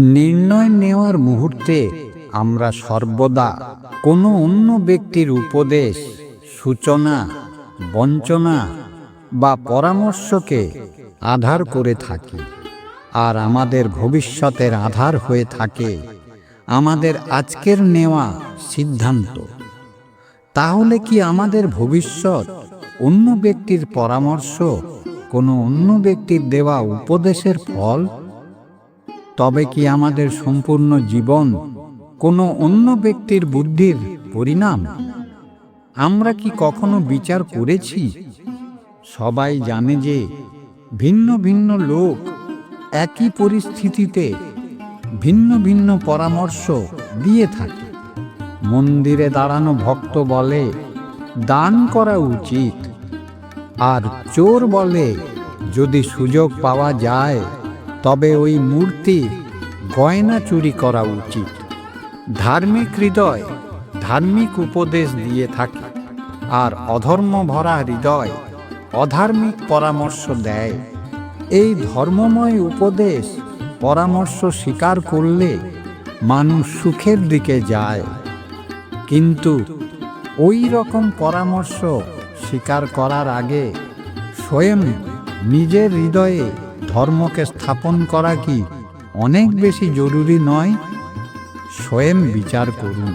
নির্ণয় নেওয়ার মুহূর্তে আমরা সর্বদা কোনো অন্য ব্যক্তির উপদেশ, সূচনা, বঞ্চনা বা পরামর্শকে আধার করে থাকি। আর আমাদের ভবিষ্যতের আধার হয়ে থাকে আমাদের আজকের নেওয়া সিদ্ধান্ত। তাহলে কি আমাদের ভবিষ্যৎ অন্য ব্যক্তির পরামর্শ, কোনো অন্য ব্যক্তির দেওয়া উপদেশের ফল? তবে কি আমাদের সম্পূর্ণ জীবন কোনো অন্য ব্যক্তির বুদ্ধির পরিণাম? আমরা কি কখনো বিচার করেছি? সবাই জানে যে ভিন্ন ভিন্ন লোক একই পরিস্থিতিতে ভিন্ন ভিন্ন পরামর্শ দিয়ে থাকে। মন্দিরে দাঁড়ানো ভক্ত বলে, দান করা উচিত। আর চোর বলে, যদি সুযোগ পাওয়া যায় তবে ওই মূর্তির গয়না চুরি করা উচিত। ধার্মিক হৃদয় ধার্মিক উপদেশ দিয়ে থাকে, আর অধর্ম ভরা হৃদয় অধার্মিক পরামর্শ দেয়। এই ধর্মময় উপদেশ পরামর্শ স্বীকার করলে মানুষ সুখের দিকে যায়। কিন্তু ওই রকম পরামর্শ স্বীকার করার আগে স্বয়ং নিজের হৃদয়ে ধর্মকে স্থাপন করা কি অনেক বেশি জরুরি নয়? স্বয়ং বিচার করুন।